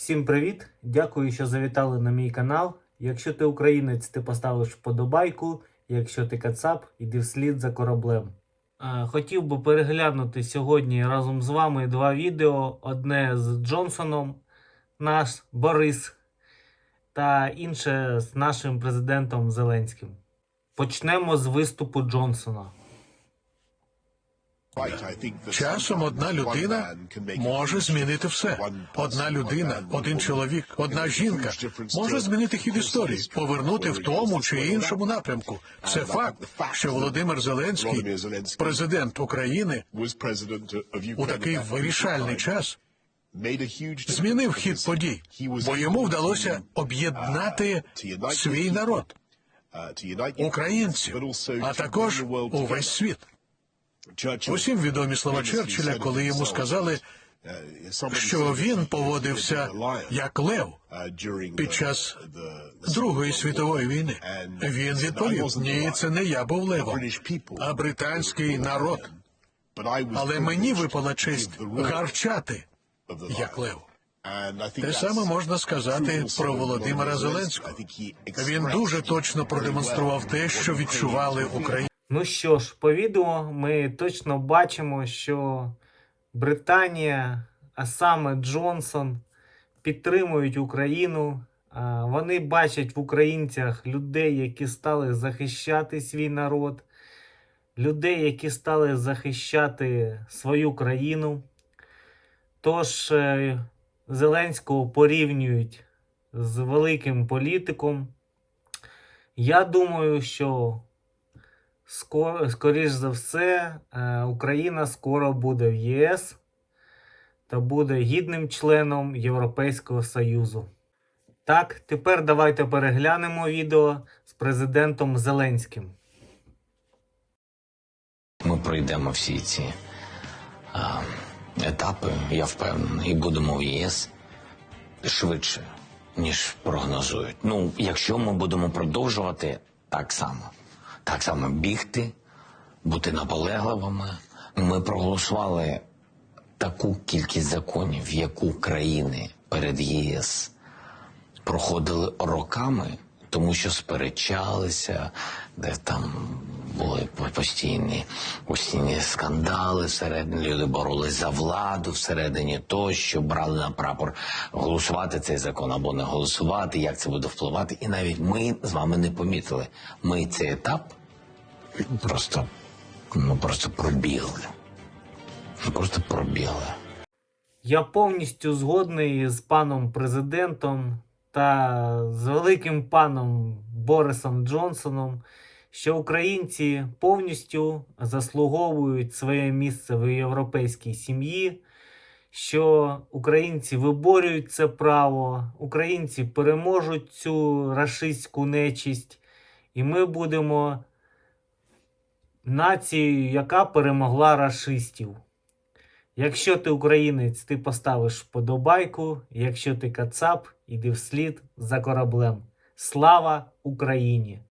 Всім привіт! Дякую, що завітали на мій канал. Якщо ти українець, ти поставиш вподобайку. Якщо ти кацап, іди вслід за кораблем. Хотів би переглянути сьогодні разом з вами два відео: одне з Джонсоном, наш Борис, та інше з нашим президентом Зеленським. Почнемо з виступу Джонсона. Часом одна людина може змінити все. Одна людина, один чоловік, одна жінка може змінити хід історії, повернути в тому чи іншому напрямку. Це факт, що Володимир Зеленський, президент України, у такий вирішальний час змінив хід подій, бо йому вдалося об'єднати свій народ, українців, а також увесь світ. Усім відомі слова Черчилля, коли йому сказали, що він поводився як лев під час Другої світової війни. Він відповів: ні, це не я був левом, а британський народ. Але мені випала честь гарчати як лев. Те саме можна сказати про Володимира Зеленського. Він дуже точно продемонстрував те, що відчували українці. Ну що ж, по відео ми точно бачимо, що Британія, а саме Джонсон, підтримують Україну. Вони бачать в українцях людей, які стали захищати свій народ, людей, які стали захищати свою країну. Тож е, Зеленського порівнюють з великим політиком. Я думаю, що скоро, скоріш за все, е, Україна скоро буде в ЄС та буде гідним членом Європейського Союзу. Так, тепер давайте переглянемо відео з президентом Зеленським. Ми пройдемо всі ці а, етапи, я впевнений, і будемо в ЄС швидше, ніж прогнозують. Ну, якщо ми будемо продовжувати так само, так само бігти, бути наполегливими. Ми проголосували таку кількість законів, яку країни перед ЄС проходили роками, тому що сперечалися, де там були постійні постійні скандали всередині. Люди боролись за владу всередині тощо, брали на прапор голосувати цей закон або не голосувати, як це буде впливати. І навіть ми з вами не помітили. Ми цей етап просто, ну просто пробігли. Просто пробігли. Я повністю згодний з паном президентом та з великим паном Борисом Джонсоном, що українці повністю заслуговують своє місце в європейській сім'ї, що українці виборюють це право, українці переможуть цю рашистську нечисть, і ми будемо нацією, яка перемогла рашистів. Якщо ти українець, ти поставиш вподобайку. Якщо ти кацап, іди вслід за кораблем. Слава Україні!